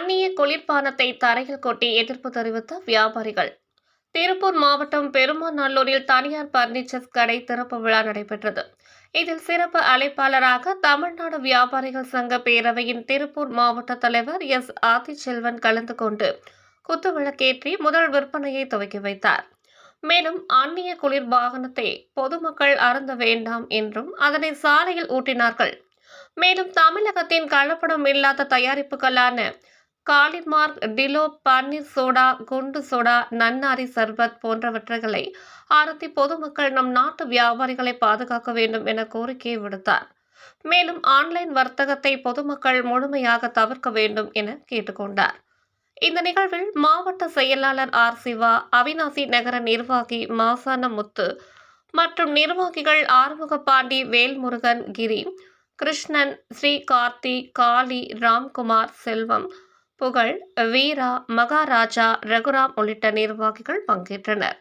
அந்நிய குளிர்பானத்தை தரையில் கொட்டி எதிர்ப்பு தெரிவித்த வியாபாரிகள். திருப்பூர் மாவட்டம் பெருமாநல்லூரில் தனியார் பர்னிச்சர்ஸ் கடை திறப்பு விழா நடைபெற்றது. இதில் சிறப்பு அழைப்பாளராக தமிழ்நாடு வியாபாரிகள் சங்க பேரவையின் திருப்பூர் மாவட்ட தலைவர் எஸ். ஆதிச்செல்வன் கலந்து கொண்டு குத்துவிளக்கேற்றி முதல் விற்பனையை துவக்கி வைத்தார். மேலும் அந்நிய குளிர் வாகனத்தை பொதுமக்கள் அருந்த வேண்டாம் என்றும் அதனை சாலையில் ஊட்டினார்கள். மேலும் தமிழகத்தின் கலப்படம் இல்லாத தயாரிப்புகளான காலிமார்க் டிலோ பன்னீர் சோடா குண்டு சோடா நன்னாரி சர்பத் போன்றவற்றைகளை அறுத்தி பொதுமக்கள் நம் நாட்டு வியாபாரிகளை பாதுகாக்க வேண்டும் என கோரிக்கை விடுத்தார். மேலும் ஆன்லைன் வர்த்தகத்தை பொதுமக்கள் முழுமையாக தவிர்க்க வேண்டும் என கேட்டுக்கொண்டார். இந்த நிகழ்வில் மாவட்ட செயலாளர் ஆர். சிவா அவினாசி நகர நிர்வாகி மாசான முத்து மற்றும் நிர்வாகிகள் ஆறுமுகபாண்டி வேல்முருகன் கிரி கிருஷ்ணன் ஸ்ரீ கார்த்தி காளி ராம்குமார் செல்வம் புகழ் வீரா மகாராஜா ரகுராம் உள்ளிட்ட நிர்வாகிகள் பங்கேற்றனர்.